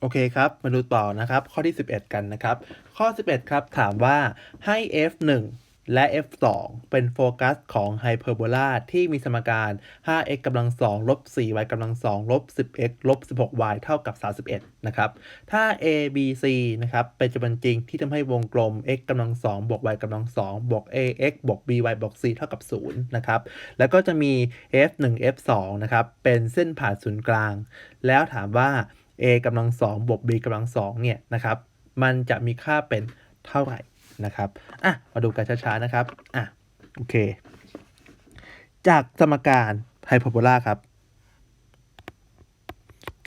โอเคครับ มาดูต่อนะครับ ข้อที่ 11 กันนะครับ ข้อ 11 ครับ ถามว่าให้ f1 และ f2 เป็นโฟกัสของไฮเปอร์โบลาที่มีสมการ 5x กำลัง2ลบ 4y กำลัง2ลบ 10x ลบ 16y เท่ากับ 31 นะครับ ถ้า a b c นะครับ เป็นจำนวนจริงที่ทำให้วงกลม x กำลัง2บวก y กำลัง2บวก ax บวก by บวก c เท่ากับ 0 นะครับ แล้วก็จะมี f1 f2 นะครับ เป็นเส้นผ่านศูนย์กลาง แล้วถามว่า a กำลังสองบวก b กำลังสองเนี่ยนะครับ มันจะมีค่าเป็นเท่าไหร่นะครับ อะ มาดูกันช้าๆนะครับ อะ โอเค จากสมการไฮเปอร์โบลาครับ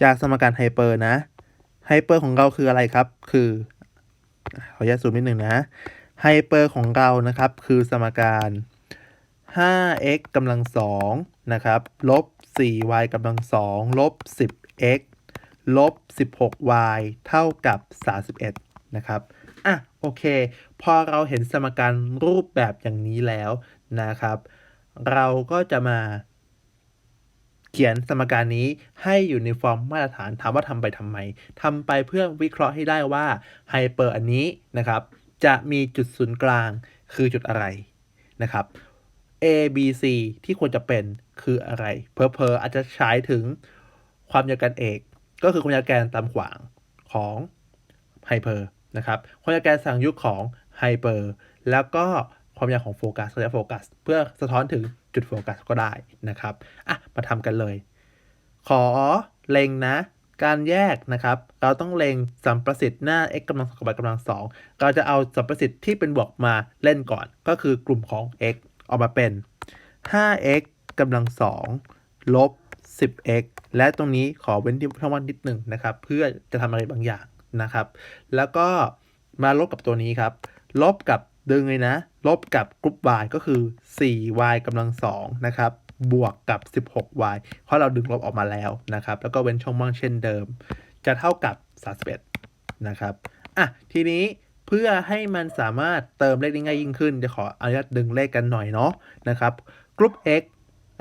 จากสมการไฮเปอร์นะ ไฮเปอร์ของเราคืออะไรครับ คือ ขออนุญาตซูมนิดหนึ่งนะ ไฮเปอร์ของเรานะครับ คือสมการ 5x กำลังสองนะครับ ลบ 4y กำลังสองลบ 10x ลบ 16y เท่ากับ 31 นะครับ อะ โอเค พอเราเห็นสมการรูปแบบอย่างนี้แล้วนะครับ เราก็จะมา เขียนสมการนี้ให้อยู่ในฟอร์มมาตรฐาน ถามว่าทำไปทำไมทำไปเพื่อวิเคราะห์ให้ได้ว่าไฮเปอร์อันนี้นะครับ จะมีจุดศูนย์กลางคือจุดอะไรนะครับ A B C ที่ควรจะเป็นคืออะไร เพอเพออาจจะใช้ถึงความยาวการเอก ก็คือความยาวแกนตามขวางของไฮเปอร์นะครับความยาวแกนสั่งยุคของไฮเปอร์แล้วก็ความยาวของโฟกัสระยะโฟกัส เพื่อสะท้อนถึงจุดโฟกัสก็ได้นะครับอะมาทำกันเลย ขอเล็งนะ การแยกนะครับ เราต้องเล็งสัมประสิทธิ์หน้า x กำลังสองกับ y กำลังสองเราจะเอาสัมประสิทธิ์ที่เป็นบวกมาเล่นก่อน ก็คือกลุ่มของ x ออกมาเป็น 5x กำลังสองลบ 10x และตรงนี้ขอเว้นที่ช่องว่างนิดหนึ่งนะครับ เพื่อจะทำอะไรบางอย่างนะครับ แล้วก็มาลบกับตัวนี้ครับ ลบกับดึงเลยนะ ลบกับกรุ๊ป y ก็คือ 4y กำลังสองนะครับ บวกกับ 16y เพราะเราดึงลบออกมาแล้วนะครับ แล้วก็เว้นช่องว่างเช่นเดิม จะเท่ากับ 31 นะครับ อะ ทีนี้เพื่อให้มันสามารถเติมเลขได้ง่ายยิ่งขึ้น จะขออนุญาตดึงเลขกันหน่อยเนาะนะครับกรุ๊ป x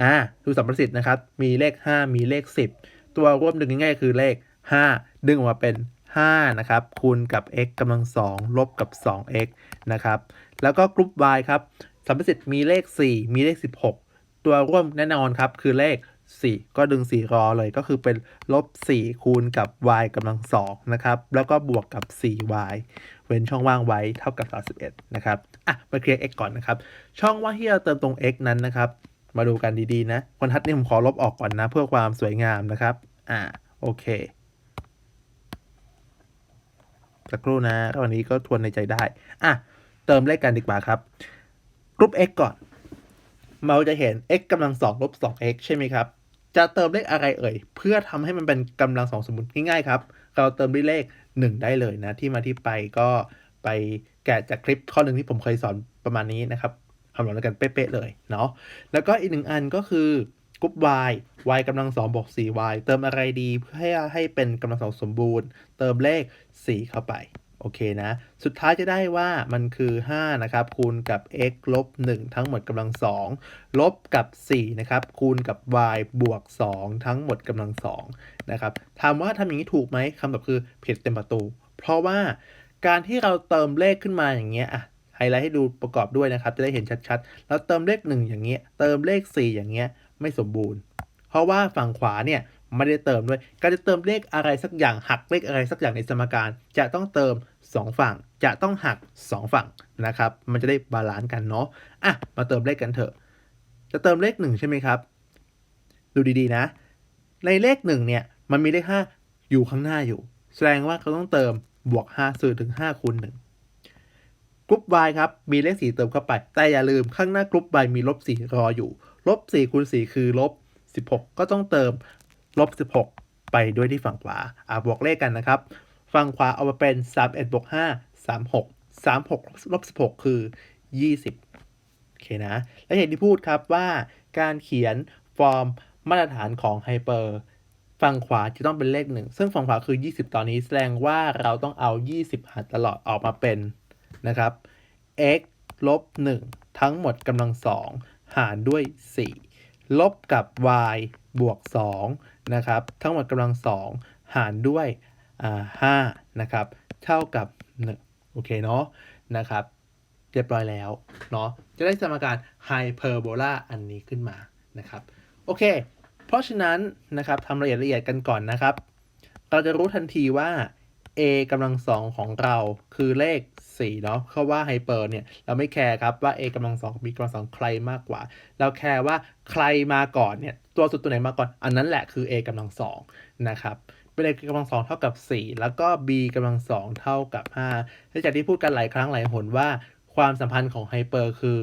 อ่าดูสัมประสิทธิ์นะครับ มีเลข 5 มีเลข 10 ตัวร่วมดึงง่ายๆคือเลข 5 ดึงออกมาเป็น 5 นะครับ คูณกับ x กำลัง 2 ลบกับ 2x นะครับ แล้วก็กรุ๊ป y ครับ สัมประสิทธิ์มีเลข 4 มีเลข 16 ตัวร่วมแน่นอนครับ คือเลข 4 ก็ดึง 4 รอเลย ก็คือเป็นลบ 4 คูณกับ y กำลัง 2 นะครับ แล้วก็บวกกับ 4y เว้นช่องว่างไว้เท่ากับ31นะครับ อะ มาเคลียร์ x ก่อนนะครับ ช่องว่างที่เราเติมตรง x นั้นนะครับ มาดูกันดีๆนะบรรทัดนี้ผมขอลบออกก่อนนะ เพื่อความสวยงามนะครับ อ่า โอเคสักครู่นะวันนี้ก็ทวนในใจได้ อะ เติมเลขกันดีกว่าครับ กรุ๊ป x ก่อน เราจะเห็น x กำลังสองลบ 2x ใช่ไหมครับ จะเติมเลขอะไรเอ่ย เพื่อทำให้มันเป็นกำลังสองสมมุติง่ายๆครับ เราเติมด้วยเลข 1 ได้เลยนะ ที่มาที่ไปก็ไปแกะจากคลิปข้อหนึ่งที่ผมเคยสอนประมาณนี้นะครับ คำนวณกันเป๊ะๆเลยเนาะแล้วก็อีกหนึ่งอันก็คือกรุ๊ป y y กำลังสองบวก 4y เติมอะไรดีเพื่อให้ให้เป็นกำลังสองสมบูรณ์ เติมเลข 4 เข้าไปโอเคนะ สุดท้ายจะได้ว่ามันคือ 5 นะครับ คูณกับ x ลบ 1 ทั้งหมดกำลัง 2 ลบกับ 4 นะครับ คูณกับ y บวก 2 ทั้งหมดกำลัง 2 นะครับถามว่าทำอย่างนี้ถูกไหมคำตอบคือผิดเต็มประตู เพราะว่าการที่เราเติมเลขขึ้นมาอย่างเงี้ยอะ ไฮไลท์ให้ดูประกอบด้วยนะครับ จะได้เห็นชัดๆ แล้วเติมเลข 1 อย่างเงี้ย เติมเลข 4 อย่างเงี้ย ไม่สมบูรณ์ เพราะว่าฝั่งขวาเนี่ยไม่ได้เติมด้วย การจะเติมเลขอะไรสักอย่างหักเลขอะไรสักอย่างในสมการ จะต้องเติม 2 ฝั่ง จะต้องหัก 2 ฝั่งนะครับ มันจะได้บาลานซ์กันเนาะ อะ มาเติมเลขกันเถอะ จะเติมเลข 1 ใช่ไหมครับ ดูดีๆนะ ในเลข1เนี่ย มันมีเลข 5 อยู่ข้างหน้าอยู่ แสดงว่าเขาต้องเติมบวก 5 สื่อถึง 5คูณ1 กรุ๊ป y ครับ มีเลข4เติมเข้าไป แต่อย่าลืมข้างหน้ากรุ๊ป y มีลบ4รออยู่ ลบ4คูณ4คือลบ 16 ก็ต้องเติมลบ 16 ไปด้วยที่ฝั่งขวา อ่าบวกเลขกันนะครับ ฝั่งขวาเอามาเป็น 31บวก5 36 36ลบ16 คือ 20 โอเคนะ และอย่างที่พูดครับว่าการเขียนฟอร์มมาตรฐานของไฮเปอร์ฝั่งขวาจะต้องเป็นเลขหนึ่ง ซึ่งฝั่งขวาคือ 20 ตอนนี้แสดงว่าเราต้องเอา 20 หารตลอดออกมาเป็น นะครับ x ลบ 1 ทั้งหมดกำลัง2หารด้วย 4 ลบกับ y บวก 2 นะครับ ทั้งหมดกำลัง2หารด้วยอ่าห้านะครับ เท่ากับหนึ่งโอเคเนาะนะครับเรียบร้อยแล้วเนาะจะได้สมการไฮเปอร์โบลาอันนี้ขึ้นมานะครับโอเค เพราะฉะนั้นนะครับทำละเอียดละเอียดกันก่อนนะครับ เราจะรู้ทันทีว่า a กำลังสองของเราคือเลข4เนาะเพราะว่าไฮเปอร์เนี่ย เราไม่แคร์ครับว่า a กำลังสอง b กำลังสองใครมากกว่า เราแคร์ว่าใครมาก่อนเนี่ย ตัวสุดตัวไหนมาก่อน อันนั้นแหละคือ a กำลังสองนะครับเป็น a กำลังสองเท่ากับ 4 แล้วก็ b กำลังสองเท่ากับ5และจากที่พูดกันหลายครั้งหลายหนว่า ความสัมพันธ์ของไฮเปอร์คือ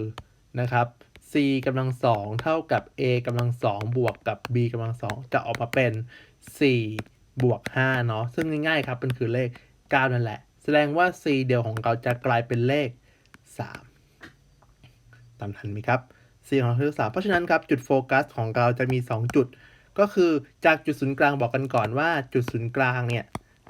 นะครับ c กำลังสองเท่ากับ a กำลังสองบวกกับ b กำลังสองจะออกมาเป็น 4 บวก5เนาะซึ่งง่ายๆครับมันคือเลข 9 นั่นแหละ แสดงว่า c เดียวของเราจะกลายเป็นเลข 3 ตามทันไหมครับ c ของเราคือ3เพราะฉะนั้นครับจุดโฟกัสของเราจะมี 2 จุด ก็คือจากจุดศูนย์กลางบอกกันก่อนว่าจุดศูนย์กลางเนี่ย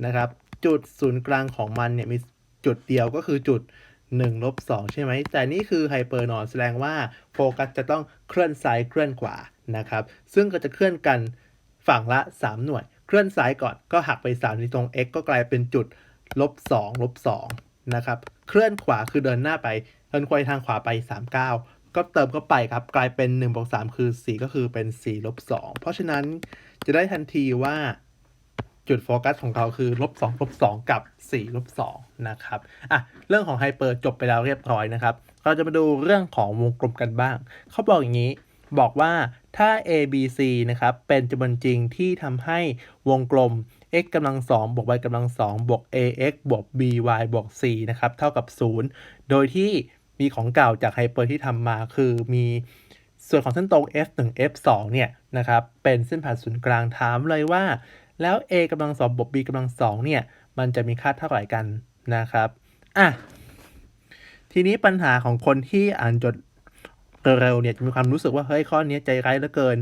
นะครับจุดศูนย์กลางของมันเนี่ยมีจุดเดียวก็คือจุด1ลบ2ใช่ไหม แต่นี่คือไฮเปอร์นอนแสดงว่าโฟกัสจะต้องเคลื่อนซ้ายเคลื่อนขวานะครับ ซึ่งก็จะเคลื่อนกันฝั่งละ 3 หน่วย เคลื่อนซ้ายก่อนก็หักไป3ที่ตรง x ก็กลายเป็นจุดลบ2ลบ2นะครับ เคลื่อนขวาคือเดินหน้าไปเดินควายทางขวาไป 39 ก็เติมเข้าไปครับ กลายเป็น1บวก3คือ 4 ก็คือเป็น4ลบ2เพราะฉะนั้นจะได้ทันทีว่าจุดโฟกัสของเราคือลบ2ลบ2กับ4ลบ2นะครับ อะ เรื่องของไฮเปอร์จบไปแล้วเรียบร้อยนะครับ เราจะมาดูเรื่องของวงกลมกันบ้าง เขาบอกอย่างนี้ บอกว่า ถ้า a b c นะครับ เป็นจำนวนจริงที่ทำให้วงกลม x กำลัง2บวก y กำลัง2บวก ax บวก by บวก c นะครับ เท่ากับ 0 โดยที่มีของเก่าจากไฮเปอร์ที่ทำมาคือมีส่วนของเส้นตรง f1 f2 เนี่ยนะครับ เป็นเส้นผ่านศูนย์กลางถามเลยว่า แล้ว a กำลังสองบวก b กำลังสองเนี่ย มันจะมีค่าเท่าไหร่กันนะครับ อะ ทีนี้ปัญหาของคนที่อ่านจด เร็วเนี่ยจะมีความรู้สึกว่าเฮ้ยข้อนี้ใจร้ายเหลือเกิน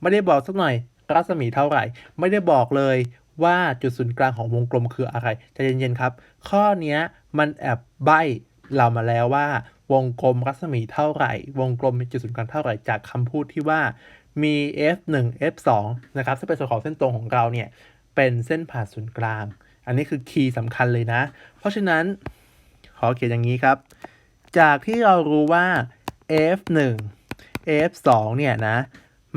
ไม่ได้บอกสักหน่อยรัศมีเท่าไหร่ ไม่ได้บอกเลยว่าจุดศูนย์กลางของวงกลมคืออะไรใจเย็นๆครับ ข้อนี้มันแอบใบเรามาแล้วว่า วงกลมรัศมีเท่าไหร่ วงกลมมีจุดศูนย์กลางเท่าไหร่จากคำพูดที่ว่ามี f1 f2 นะครับซึ่งเป็นส่วนของเส้นตรงของเราเนี่ยเป็นเส้นผ่านศูนย์กลาง อันนี้คือคีย์สำคัญเลยนะ เพราะฉะนั้นขอเขียนอย่างนี้ครับ จากที่เรารู้ว่า f1 f2 เนี่ยนะ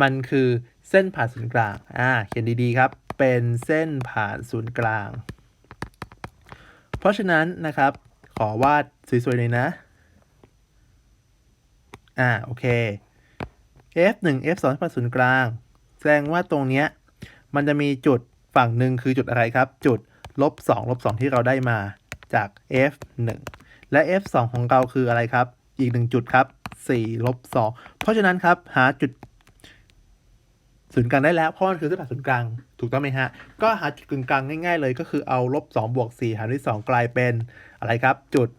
มันคือเส้นผ่านศูนย์กลาง อ่า เขียนดีๆครับ เป็นเส้นผ่านศูนย์กลาง เพราะฉะนั้นนะครับ ขอวาดสวยๆเลยนะ อ่า โอเค f1 f2 ผ่านศูนย์กลาง แสดงว่าตรงเนี้ย มันจะมีจุดฝั่งหนึ่งคือจุดอะไรครับ จุดลบ2ลบ2ที่เราได้มาจาก f1 และ f2 ของเราคืออะไรครับ อีกหนึ่งจุดครับ4ลบ2เพราะฉะนั้นครับหาจุดศูนย์กลางได้แล้วเพราะมันคือเส้นผ่านศูนย์กลางถูกต้องไหมฮะ ก็หาจุดกึ่งกลางง่ายๆเลยก็คือเอาลบ2บวก4หารด้วย2กลายเป็นอะไรครับจุด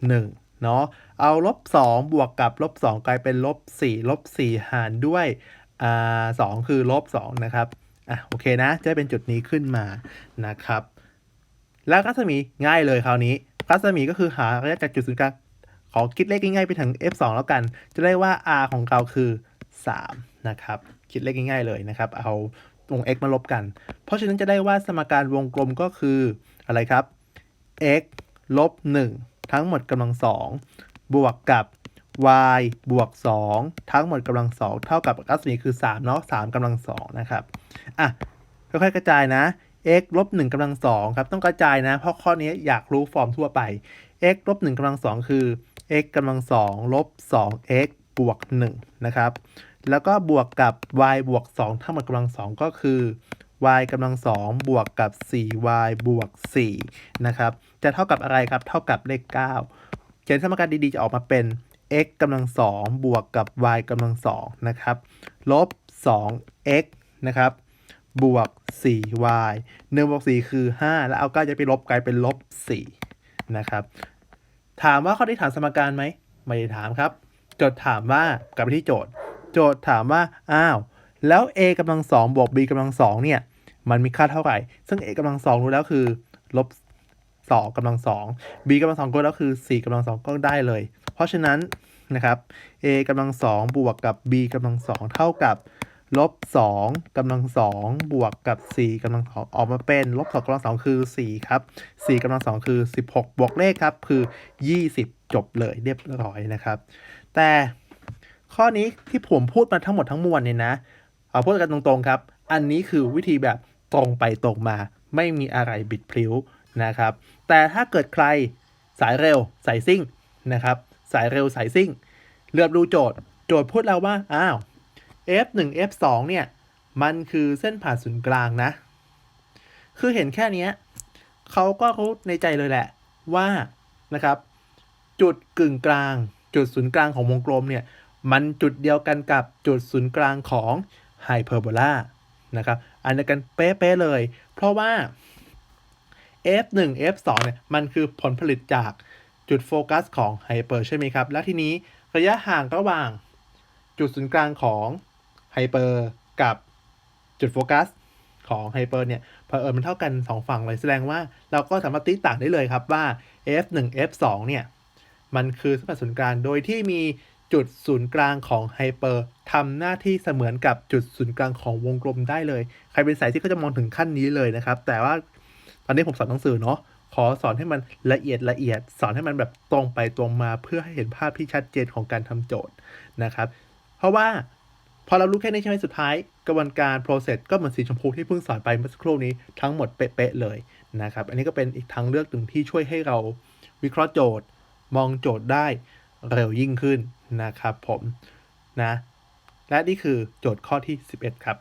1เนาะเอาลบ2บวกกับลบ2กลายเป็นลบ4ลบ4หารด้วยอ่าสองคือลบ2นะครับอะโอเคนะจะเป็นจุดนี้ขึ้นมานะครับ แล้วรัศมีง่ายเลยคราวนี้รัศมีก็คือหาระยะจากจุดศูนย์กลาง ขอคิดเลขง่ายๆไปถึง f2 แล้วกัน จะได้ว่า r ของเราคือ 3 นะครับ คิดเลขง่ายๆเลยนะครับ เอาวง x มาลบกัน เพราะฉะนั้นจะได้ว่าสมการวงกลมก็คืออะไรครับ x ลบ 1 ทั้งหมดกำลัง2บวกกับ y บวก 2 ทั้งหมดกำลัง2เท่ากับรัศมีคือ 3 เนาะ3กำลัง2นะครับ อะ ค่อยๆกระจายนะ x ลบ1กำลัง2ครับ ต้องกระจายนะ เพราะข้อนี้อยากรู้ฟอร์มทั่วไป x ลบ1กำลัง2คือ x กำลัง2ลบ 2x บวก 1 นะครับ แล้วก็บวกกับ y บวก 2 ทั้งหมดกำลัง2ก็คือ y กำลัง2บวกกับ 4y บวก 4 นะครับ จะเท่ากับอะไรครับ เท่ากับเลข 9 เขียนสมการดีๆ จะออกมาเป็น x กำลัง2บวกกับ y กำลัง2นะครับ ลบ 2x นะครับ บวก 4y 1บวก 4 คือ 5 แล้วเอา9จะไปลบกลายเป็นลบ 4 นะครับ ถามว่าเข้อนี้ถามสมการไหมไม่ได้ถามครับ โจทย์ถามว่ากลับไปที่โจทย์ โจทย์ถามว่าอ้าวแล้ว a กำลัง2บวก b กำลัง2เนี่ยมันมีค่าเท่าไหร่ ซึ่ง a กำลัง2รู้แล้วคือลบ2กำลัง2 b กำลัง2ก็แล้วคือ4กำลัง2ก็ได้เลย เพราะฉะนั้นนะครับ a กำลัง2บวกกับ b กำลัง2เท่ากับ ลบ2กำลัง2บวกกับ4กำลังสองออกมาเป็นลบ2กำลัง2คือ4ครับ4กำลัง2คือ16บวกเลขครับคือ20จบเลยเรียบร้อยนะครับ แต่ข้อนี้ที่ผมพูดมาทั้งหมดทั้งมวลเนี่ยนะเอาพูดกันตรงๆครับ อันนี้คือวิธีแบบตรงไปตรงมา ไม่มีอะไรบิดพลิ้วนะครับ แต่ถ้าเกิดใครสายเร็วสายซิ่งนะครับ สายเร็วสายซิ่ง เลือกดูโจทย์ โจทย์พูดแล้วว่า อ้าว f1 f2 เนี่ย มันคือเส้นผ่านศูนย์กลางนะ คือเห็นแค่นี้เขาก็รู้ในใจเลยแหละว่านะครับ จุดกึ่งกลาง จุดศูนย์กลางของวงกลมเนี่ย มันจุดเดียวกันกับจุดศูนย์กลางของไฮเปอร์โบลานะครับ อันเดียวกันเป๊ะๆเลย เพราะว่า f1 f2 เนี่ย มันคือผลผลิตจากจุดโฟกัสของไฮเปอร์ใช่ไหมครับ และทีนี้ระยะห่างระหว่างจุดศูนย์กลางของ ไฮเปอร์กับจุดโฟกัสของไฮเปอร์เนี่ยเผอิญมันเท่ากัน 2 ฝั่งเลยแสดงว่าเราก็สามารถตีต่างได้เลยครับว่า f1 f2 เนี่ย มันคือสมบัติศูนย์กลางโดยที่มีจุดศูนย์กลางของไฮเปอร์ทำหน้าที่เสมือนกับจุดศูนย์กลางของวงกลมได้เลย ใครเป็นสายที่ก็จะมองถึงขั้นนี้เลยนะครับ แต่ว่าตอนนี้ผมสอนหนังสือเนาะขอสอนให้มันละเอียดละเอียด สอนให้มันแบบตรงไปตรงมาเพื่อให้เห็นภาพที่ชัดเจนของการทำโจทย์นะครับ เพราะว่า พอเรารู้แค่นี้ใช่ไหมสุดท้าย กระบวนการ process ก็เหมือนสีชมพูที่เพิ่งสอนไปเมื่อสักครู่นี้ทั้งหมดเป๊ะๆเลยนะครับ อันนี้ก็เป็นอีกทางเลือกหนึ่งที่ช่วยให้เราวิเคราะห์โจทย์ มองโจทย์ได้เร็วยิ่งขึ้นนะครับผมนะ และนี่คือโจทย์ข้อที่ 11 ครับ